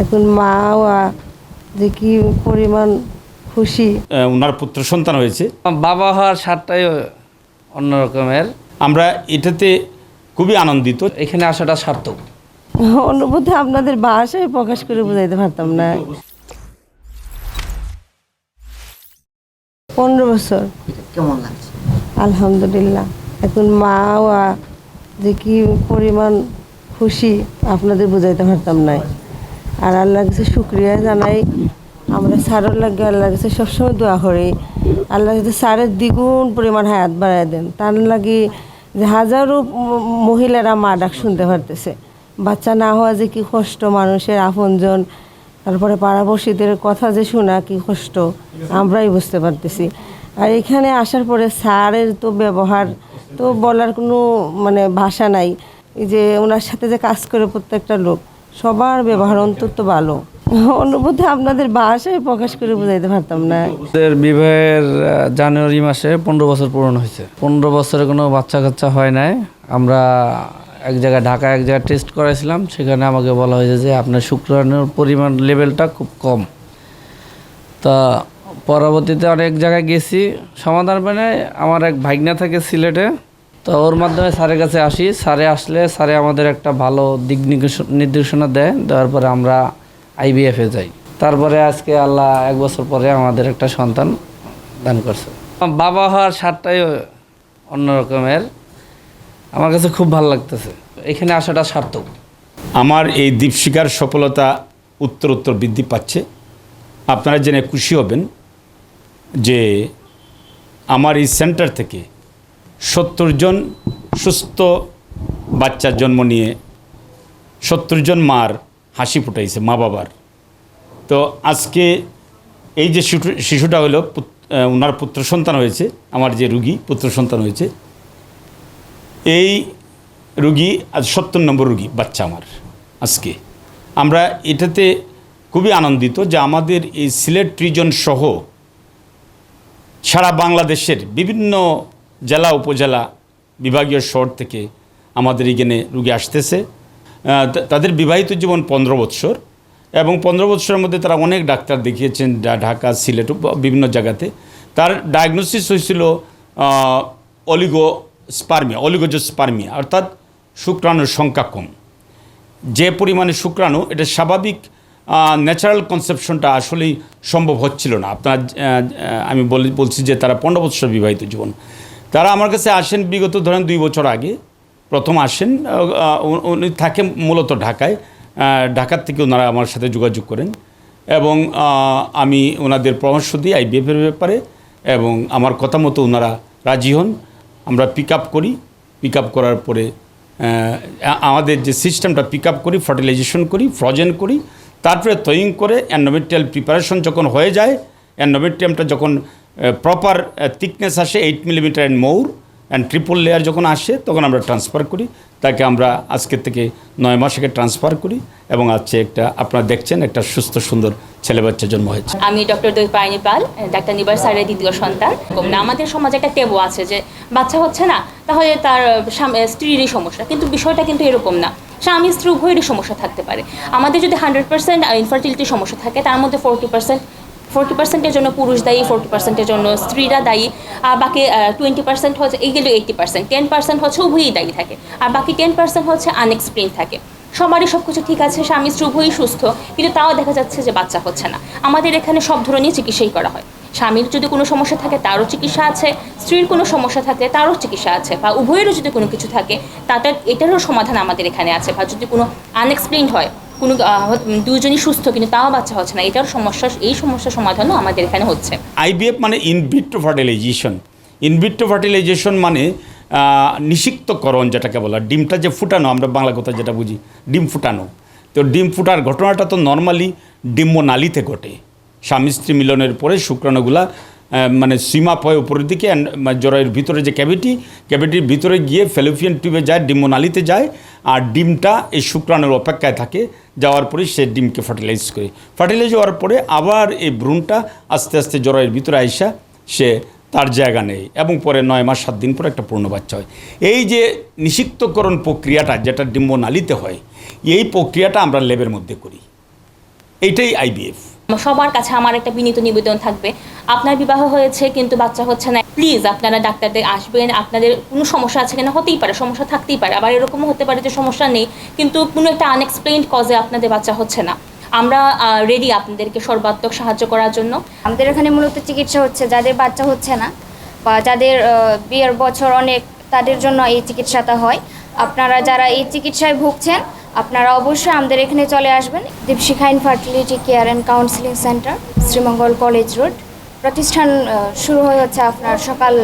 এখন মা আ- যে কি পরিমাণ খুশি। ওনার পুত্র সন্তান হয়েছে। বাবা হওয়ার স্বাদটাই অন্যরকমের আমরা এটাতে খুবই আনন্দিত। এখানে আসাটা সার্থক। অনুভূতি আপনাদের ভাষায় প্রকাশ করে বোঝাইতে পারতাম না। পনেরো বছর। কেমন লাগছে? আলহামদুলিল্লাহ। এখন মা আ- যে কি পরিমাণ খুশি আপনাদের বোঝাইতে পারতাম না। আর আল্লাহর কাছে শুক্রিয়া জানাই। আমরা স্যারের লাগে আল্লাহর কাছে সবসময় দোয়া করি। আল্লাহ কাছে স্যারের দ্বিগুণ পরিমাণ হায়াত বাড়াই দেন, তার লাগে যে হাজারো মহিলারা মা ডাক শুনতে পারতেছে। বাচ্চা না হওয়া যে কি কষ্ট, মানুষের আপনজন, তারপরে পাড়াপড়শিদের কথা যে শোনা কি কষ্ট, আমরাই বুঝতে পারতেছি। আর এখানে আসার পরে স্যারের তো ব্যবহার তো বলার কোনো মানে ভাষা নাই। যে ওনার সাথে যে কাজ করে প্রত্যেকটা লোক সবার ব্যবহার অন্তত ভালো। অনুভূতি আপনাদের বাসায় প্রকাশ করে বোঝাইতে পারতাম না। আমাদের বিবাহের জানুয়ারি মাসে পনেরো বছর পূরণ হয়েছে। পনেরো বছরে কোনো বাচ্চা কাচ্চা হয় নাই। আমরা এক জায়গায় ঢাকা এক জায়গায় টেস্ট করাইছিলাম। সেখানে আমাকে বলা হয়েছে যে আপনার শুক্রাণুর পরিমাণ লেভেলটা খুব কম। তা পরবর্তীতে অনেক জায়গায় গেছি। সমাধান মানে আমার এক ভাগনা থাকে সিলেটে। তো ওর মাধ্যমে স্যারের কাছে আসি। স্যারে আসলে স্যারে আমাদের একটা ভালো দিক নির্দেশ- নির্দেশনা দেয়। দেওয়ার পরে আমরা আইবিএফে যাই। তারপরে আজকে আল্লাহ এক বছর পরে আমাদের একটা সন্তান দান করছে। বাবা হওয়ার স্বাদটাই অন্য রকমের আমার কাছে খুব ভালো লাগতেছে। এখানে আসাটা সার্থক। আমার এই দীপশিকার সফলতা উত্তর উত্তর বৃদ্ধি পাচ্ছে। আপনারা জেনে খুশি হবেন যে আমার এই সেন্টার থেকে সত্তর জন সুস্থ বাচ্চার জন্ম নিয়ে সত্তর জন মার হাসি ফুটাইছে মা বাবার। তো আজকে এই যে শিশু, শিশুটা হলো ওনার পুত্র সন্তান হয়েছে, আমার যে রুগী পুত্র সন্তান হয়েছে, এই রুগী আজ সত্তর নম্বর রুগী, বাচ্চা আমার আজকে। আমরা এটাতে খুবই আনন্দিত যে আমাদের এই সিলেট রিজন সহ সারা বাংলাদেশের বিভিন্ন জেলা উপজেলা বিভাগীয় শহর থেকে আমাদের এখানে রুগী আসতেছে। তাদের বিবাহিত জীবন পনেরো বৎসর এবং পনেরো বৎসরের মধ্যে তারা অনেক ডাক্তার দেখিয়েছেন ঢাকা, সিলেট বিভিন্ন জায়গাতে। তার ডায়াগনোসিস হয়েছিল অলিগো স্পার্মিয়া অলিগোজোস্পার্মিয়া, অর্থাৎ শুক্রাণুর সংখ্যা কম। যে পরিমাণে শুক্রাণু, এটা স্বাভাবিক ন্যাচারাল কনসেপশনটা আসলেই সম্ভব হচ্ছিল না। আপনার আমি বলি, বলছি যে তারা পনেরো বৎসর বিবাহিত জীবন। তারা আমার কাছে আসেন বিগত ধরেন দুই বছর আগে। প্রথম আসেন উনি থাকেন মূলত ঢাকায়। ঢাকার থেকে ওনারা আমার সাথে যোগাযোগ করেন এবং আমি ওনাদের পরামর্শ দিই আইবিএফের ব্যাপারে এবং আমার কথা মতো ওনারা রাজি হন। আমরা পিক আপ করি। পিক আপ করার পরে আমাদের যে সিস্টেমটা পিক আপ করি ফার্টিলাইজেশন করি ফ্রজেন করি। তারপরে তৈং করে অ্যান্ডোমেট্রিয়াল প্রিপারেশন যখন হয়ে যায়, অ্যান্ডোমেট্রিয়ামটা যখন প্রপার থিকনেস আসে eight millimetre and more and triple layer যখন আসে, তখন আমরা ট্রান্সফার করি। তাকে আমরা আজকের থেকে নয় মাসেকে ট্রান্সফার করি, এবং আজকে একটা, আপনারা দেখছেন, একটা সুস্থ, সুন্দর ছেলে বাচ্চা জন্ম হয়েছে। আমি ডক্টর দৈপায়নি পাল ডাক্তার নিবার স্যারের দ্বিতীয় সন্তান। না, আমাদের সমাজে একটা টেবু আছে যে, বাচ্চা হচ্ছে না, তাহলে তার স্ত্রীরই সমস্যা। কিন্তু বিষয়টা কিন্তু এরকম না। স্বামী, স্ত্রী উভয়েরই সমস্যা থাকতে পারে। আমাদের যদি হান্ড্রেড পার্সেন্ট ইনফার্টিলিটি সমস্যা থাকে, তার মধ্যে ফোরটি পার্সেন্ট ফোরটি পার্সেন্টের জন্য পুরুষ দায়ী ফোরটি পার্সেন্টের জন্য স্ত্রীরা দায়ী, আর বাকি টোয়েন্টি পার্সেন্ট হচ্ছে এইগুলো এইটি পার্সেন্ট টেন পার্সেন্ট হচ্ছে উভয়ই দায়ী থাকে, আর বাকি টেন পার্সেন্ট হচ্ছে আনএক্সপ্লেন থাকে। সবারই সব কিছু ঠিক আছে, স্বামী স্ত্রী উভয়ই সুস্থ, কিন্তু তাও দেখা যাচ্ছে যে বাচ্চা হচ্ছে না। আমাদের এখানে সব ধরনের চিকিৎসাই করা হয়। স্বামীর যদি কোনো সমস্যা থাকে, তারও চিকিৎসা আছে, স্ত্রীর কোনো সমস্যা থাকে, তারও চিকিৎসা আছে, বা উভয়েরও যদি কোনো কিছু থাকে তাদের এটারও সমাধান আমাদের এখানে আছে, বা যদি কোনো আনএক্সপ্লেইনড হয় কোনো দুজনই সুস্থ কিন্তু তাও বাচ্চা হচ্ছে না। এটার সমস্যা এই সমস্যার সমাধানও আমাদের এখানে হচ্ছে। আইবিএফ মানে ইনভিট্রো ফার্টিলাইজেশন ইনভিট্রো ফার্টিলাইজেশন মানে নিষিক্তকরণ যেটাকে বলা। ডিমটা যে ফুটানো আমরা বাংলা কথা যেটা বুঝি ডিম ফুটানো। তো ডিম ফুটার ঘটনাটা তো নর্মালি ডিম্ব নালিতে ঘটে। স্বামী স্ত্রী মিলনের পরে শুক্রাণুগুলা মানে সিমাপ হয় উপরের দিকে and, মানে ভিতরে যে ক্যাভিটি ক্যাভিটির ভিতরে গিয়ে ফেলোফিয়ান টিউবে যায় ডিম্ব নালিতে যায়। আর ডিমটা এই শুক্রাণুর অপেক্ষায় থাকে যাওয়ার পরে সে ডিমকে ফার্টিলাইজ করে। ফার্টিলাইজ হওয়ার পরে আবার এই ভ্রূণটা আস্তে আস্তে জরায়ের ভিতরে আইসা সে তার জায়গা নেই এবং পরে নয় মাস, সাত দিন পরে একটা পূর্ণ বাচ্চা হয়। এই যে নিষিক্তকরণ প্রক্রিয়াটা যেটা ডিম্ব নালিতে হয়, এই প্রক্রিয়াটা আমরা লেবের মধ্যে করি। এইটাই আইবিএফ সবার কাছে আমার একটা বিনীত নিবেদন থাকবে। আপনার বিবাহ হয়েছে কিন্তু বাচ্চা হচ্ছে না। প্লিজ আপনারা ডাক্তারদের আসবেন। আপনাদের কোনো সমস্যা আছে কিনা হতেই পারে সমস্যা থাকতেই পারে। আবার এরকমও হতে পারে যে সমস্যা নেই কিন্তু কোনো একটা আনএক্সপ্লেইনড কজে আপনাদের বাচ্চা হচ্ছে না। আমরা রেডি আপনাদেরকে সর্বাত্মক সাহায্য করার জন্য। আমাদের এখানে মূলত চিকিৎসা হচ্ছে যাদের বাচ্চা হচ্ছে না বা যাদের আহ, বিয়ের বছর অনেক তাদের জন্য এই চিকিৎসাটা হয়। আপনারা যারা এই চিকিৎসায় ভুগছেন আপনারা অবশ্যই আমাদের এখানে চলে আসবেন। Dipshikha infertility care and counselling centre, Sreemangal college road. প্রতিষ্ঠান শুরু হয়ে হচ্ছে আপনার সকাল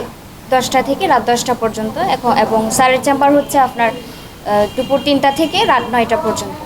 দশটা থেকে রাত দশটা পর্যন্ত। এখন, এবং স্যারের চেম্বার হচ্ছে আপনার দুপুর তিনটা থেকে রাত নয়টা পর্যন্ত।